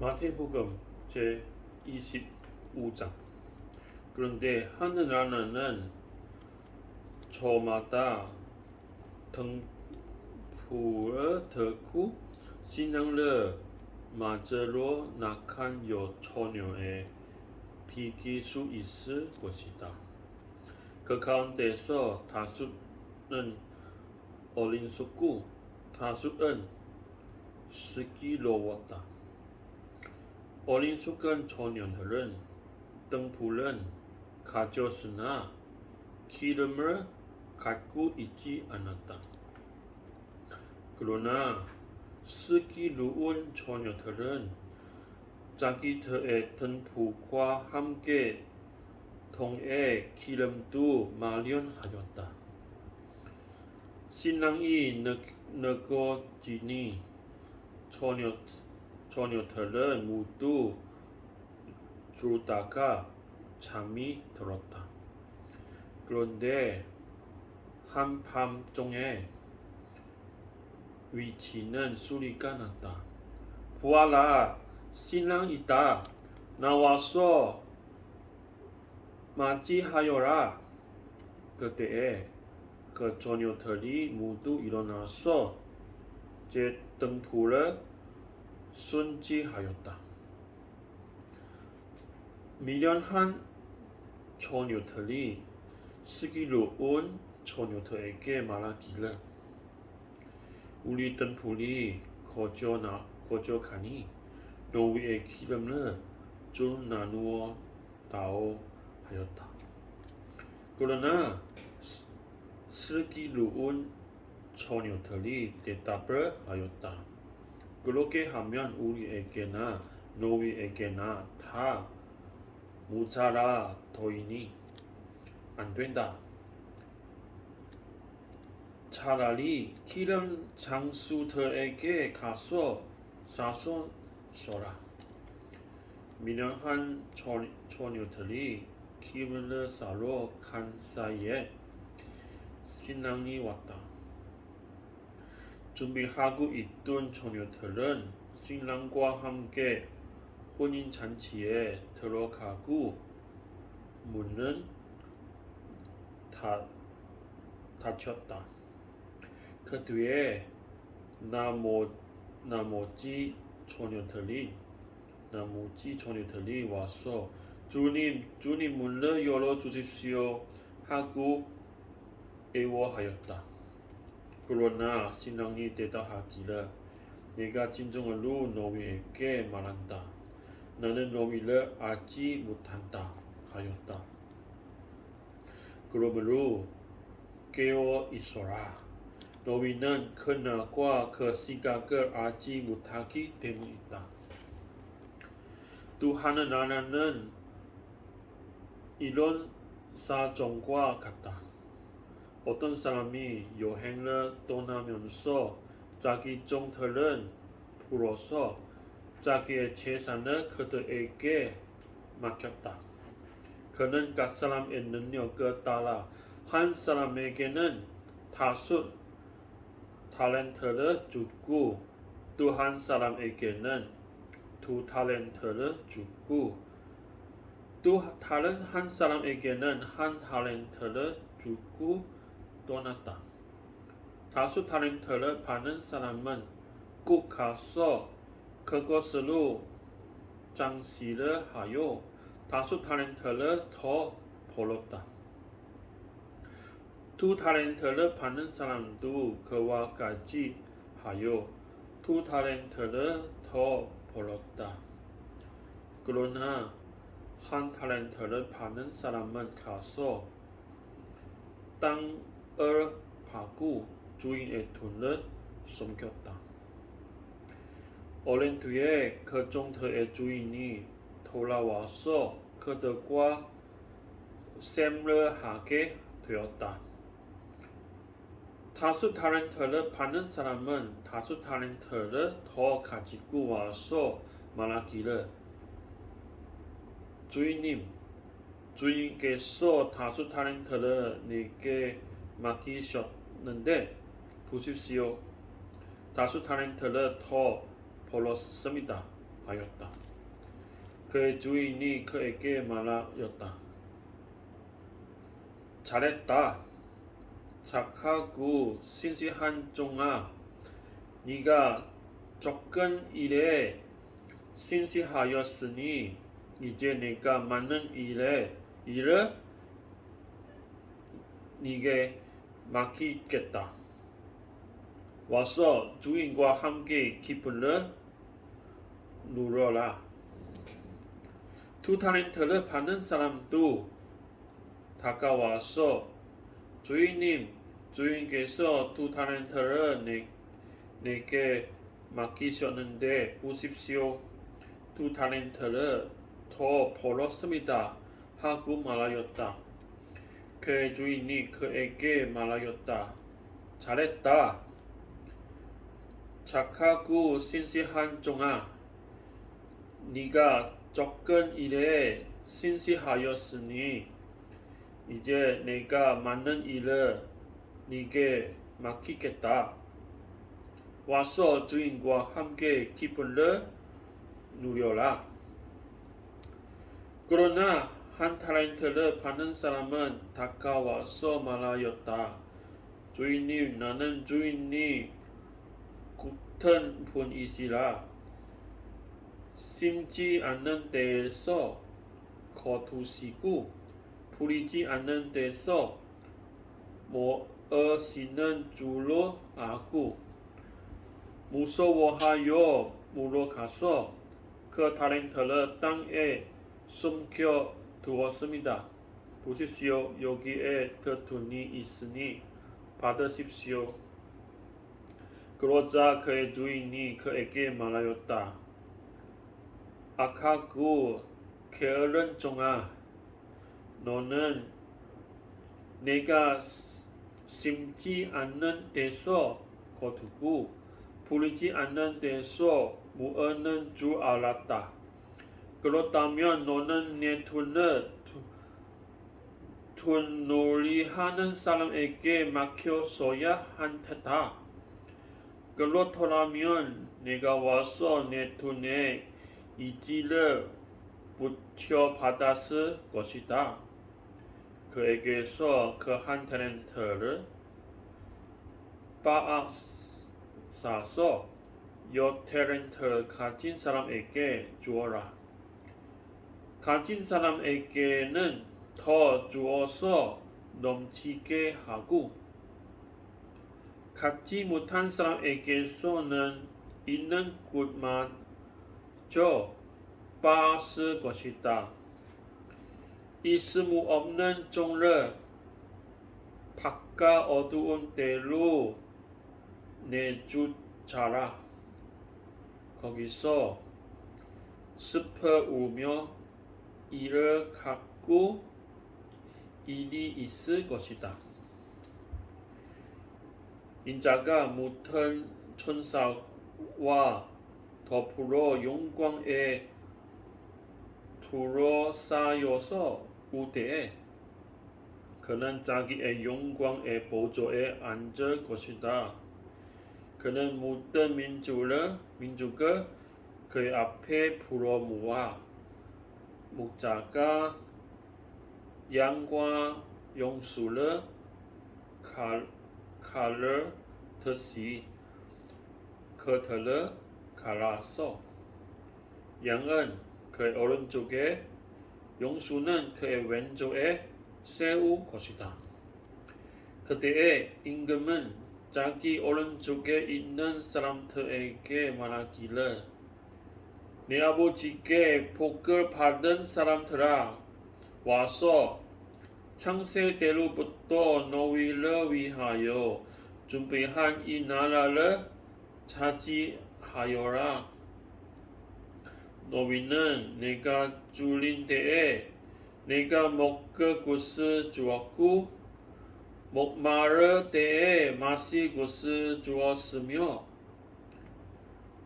마태복음 제 25장. 그런데 하늘나라는 저마다 등불을 듣고 신앙을 맞으러 낙한 여 처녀에 비길 수 있을 것이다. 그 가운데서 다수는 어린숙고 다수는 슬기로웠다. 어린 숙간 소년들은 등불은 가졌으나 기름을 갖고 있지 않았다. 그러나 슬기로운 소녀들은 자기들의 등불과 함께 동에 기름도 마련하였다. 신랑이 늦어지니 소녀 소녀들은 모두 졸다가 잠이 들었다. 그런데 한밤중에 위치는 소리가 났다. 보아라, 신랑 있다. 나와서 맞이하여라. 그때에 그 소녀들이 모두 일어나서 제 등불을 순지하였다. 미련한 처녀들이 슬기로운 처녀들에게 말하기를 우리 등불이 거저나 거저가니 너희의 기름을 좀 나누어 다오 하였다. 그러나 스- 슬기로운 처녀들이 대답을 하였다. 그렇게 하면 우리에게나 너희에게나 다 모자라 더이니 안 된다. 차라리 기름 장수들에게 가서 사서 써라. 처- 처녀들이 기름을 사러 간 사이에 신랑이 왔다. 준비하고 있던 처녀들은 신랑과 함께 혼인 잔치에 들어가고 문은 다 닫혔다. 그 뒤에 나머 나머지 처녀들이 나머지 처녀들이 와서 주님 주님 문을 열어 주십시오 하고 애워하였다. 그러나 신랑이 대답하기를 내가 진정으로 너희에게 말한다. 나는 너희를 알지 못한다 하였다. 그러므로 깨어 있어라. 너희는 그날과 그 시각을 알지 못하기 때문이다. 또 하늘나라는 이런 사정과 같다. 어떤 사람이 여행을 떠나면서 자기 종들은 풀어서 자기의 재산을 그들에게 맡겼다. 그는 각 사람의 능력에 따라 한 사람에게는 다섯 탈렌트를 주고 또 한 사람에게는 두 탈렌트를 주고 또 다른 한 사람에게는 한 탈렌트를 주고 떠났다. 다수 탈렌트를 받는 사람은 꼭 가서 그것으로 장시를 하여 다수 탈렌트를 더 벌었다. 두 탈렌트를 받는 사람도 그와 같이 하여 두 탈렌트를 더 벌었다. 그러나 한 탈렌트를 받는 사람은 가서 땅 을 파고 주인의 돈을 숨겼다. 오랜 뒤에 그 종들의 주인이 돌아와서 그들과 셈을 하게 되었다. 다수 타렌트를 받는 사람은 다수 타렌트를 더 가지고 와서 말하기를 주인님, 주인께서 다수 타렌트를 내게 맡기셨는데 보십시오. 다수 타렌트를 더 벌었습니다. 하였다. 그의 주인이 그에게 말하였다. 잘했다. 착하고 신실한 종아, 네가 적은 일에 신실하였으니 이제 내가 많은 일에 일을 네게 맡기겠다. 와서 주인과 함께 기쁨을 누려라. 두 타렌트를 받는 사람도 다가와서 주인님, 주인께서 두 타렌트를 내, 내게 맡기셨는데 보십시오. 두 타렌트를 더 벌었습니다. 하고 말하였다. 그의 주인이 그에게 말하였다. 잘했다. 착하고 신실한 종아, 네가 적은 일에 신실하였으니 이제 내가 많은 일을 네게 맡기겠다. 와서 주인과 함께 기쁨을 누려라. 그러나 한 타렌트를 받는 사람은 다가와서 말하였다. 주인님, 나는 주인이 굳은 분이시라. 심지 않는 데에서 거두시고 부리지 않는 데서 모으시는 줄로 알고 무서워하여 물어가서 그 타렌트를 땅에 숨겨 두었습니다. 보십시오. 여기에 그 돈이 있으니 받으십시오. 그러자 그의 주인이 그에게 말하였다. 악하고 게으른 종아, 너는 내가 심지 않는 데서 거두고 부리지 않는 데서 무언는 줄 알았다. 그렇다면 너는 내 돈을 돈놀이하는 사람에게 맡겼어야 한 테다. 그렇더라면 내가 와서 내 돈에 이지를 붙여 받았을 것이다. 그에게서 그한 타렌트를 빠앗아서 여 타렌트를 가진 사람에게 주어라. 가진 사람에게는 더 주어서 넘치게 하고 갖지 못한 사람에게서는 있는 곳마저 빠았을 것이다. 있음 없는 종을 바깥 어두운 데로 내주자라. 거기서 슬퍼 우며 이를 갖고 일이 있을 것이다. 인자가 못한 천사와 더불어 영광에 둘러싸여서 우대에 그는 자기의 영광의 보좌에 앉을 것이다. 그는 모든 민족을 민족을 그 앞에 불어 모아 목자가 양과 용수를 칼, 칼을 듯이 그들을 갈아서 양은 그의 오른쪽에 용수는 그의 왼쪽에 세울 것이다. 그때의 임금은 자기 오른쪽에 있는 사람들에게 말하기를 내 아버지께 복을 받은 사람들아 와서 창세대로부터 너희를 위하여 준비한 이 나라를 차지하여라. 너희는 내가 줄인 때에 내가 먹을 것을 주었고 목마를 때에 마실 것을 주었으며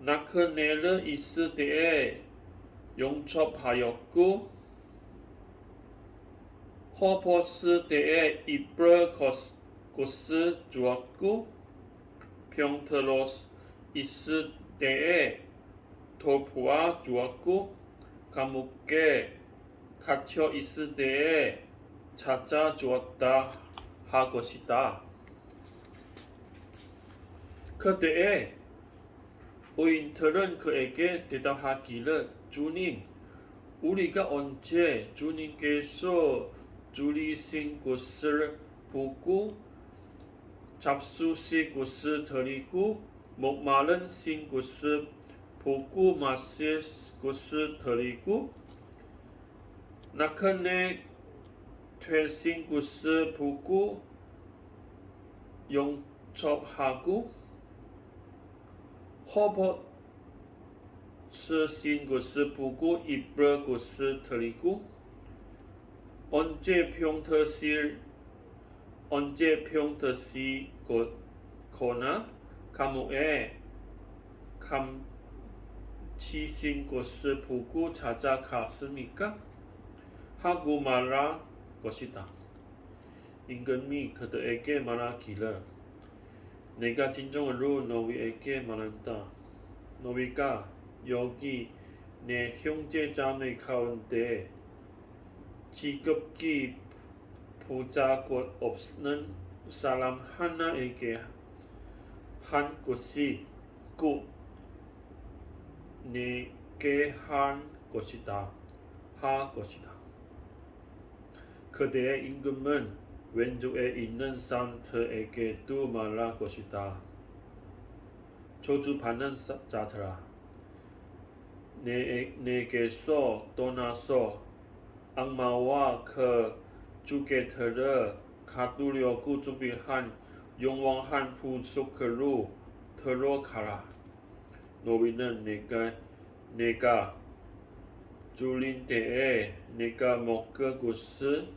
낙헌내를 있을 때에 용접하였고 허벗을 때에 입을 것을 주었고 병들어 있을 때에 도포아 주었고 감옥에 갇혀 있을 때에 찾아 주었다 할 것이다. 그때에 의인들은 그에게 대답하기를 주님 우리가 언제 주님께서 줄이신 곳을 보고 잡수신 곳을 드리고 목마른 신 곳을 보고 마실 곳을 드리고 낙헌에 되신 곳을 보고 영접하고 허버 쓰신 것을 보고 이쁠 것을 드리고 언제 병드실 언제 병드시거나 감옥에 감치신 것을 보고 찾아갔습니까? 하고 말할 것이다. 임금이 그들에게 말하기를 내가 진정으로 너희에게 말한다. 너희가 여기 내 형제 자매 가운데 지극히 보잘것 없는 사람 하나에게 한 것이 꼭 내게 한 것이다. 할 것이다. 그대의 임금은 왼쪽에 있는 산트에게도 말할 것이다. 저주받는 사- 자들아, 내, 내게서 떠나서 악마와 그 주께들을 가두려고 준비한 영원한 부속으로 들어가라. 너희는 내가 내가 줄인 때에 내가 먹을 것을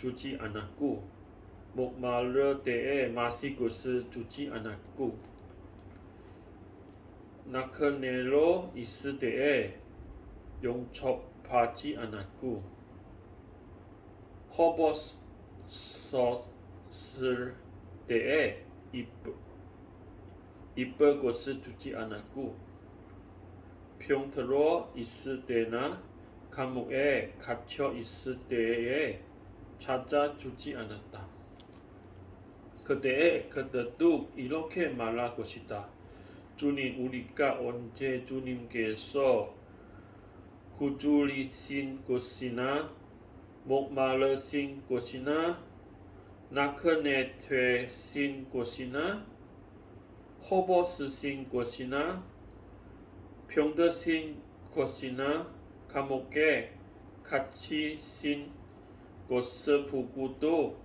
주지 않았고 목마를 때에 것을 주지 않았고 낙헌내로 있을 때에 용접하지 않았고 허벗었을 때에 이쁠, 것을 주지 않았고 평터로 있을 때나 감옥에 갇혀 있을 때에 찾아주지 않았다. 그때에 그들도 이렇게 말할 것이다. 주님, 우리가 언제 주님께서 구주리신 곳이나 목마르신 곳이나 낙헌에 되신 곳이나 허벗으신 곳이나 병드신 곳이나 감옥에 갇히신 보고도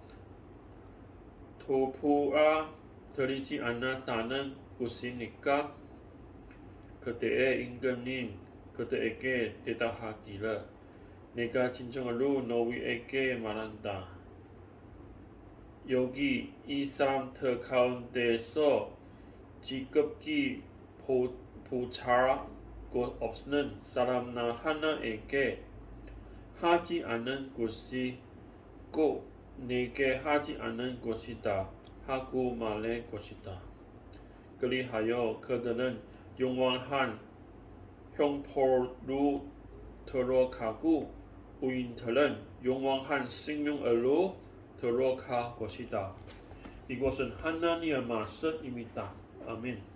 도포아 드리지 않았다는 것이니까 그때의 임금님 그들에게 대답하기를 내가 진정으로 너희에게 말한다. 여기 이 사람들 가운데서 지극히 보, 보잘 것 없는 사람나 하나에게 하지 않은 것이 꼭 내게 하지 않은 것이다 하고 말할 것이다. 그리하여 그들은 영원한 형포로 들어가고 우인들은 영원한 생명으로 들어갈 것이다. 이것은 하나님의 말씀입니다. 아멘.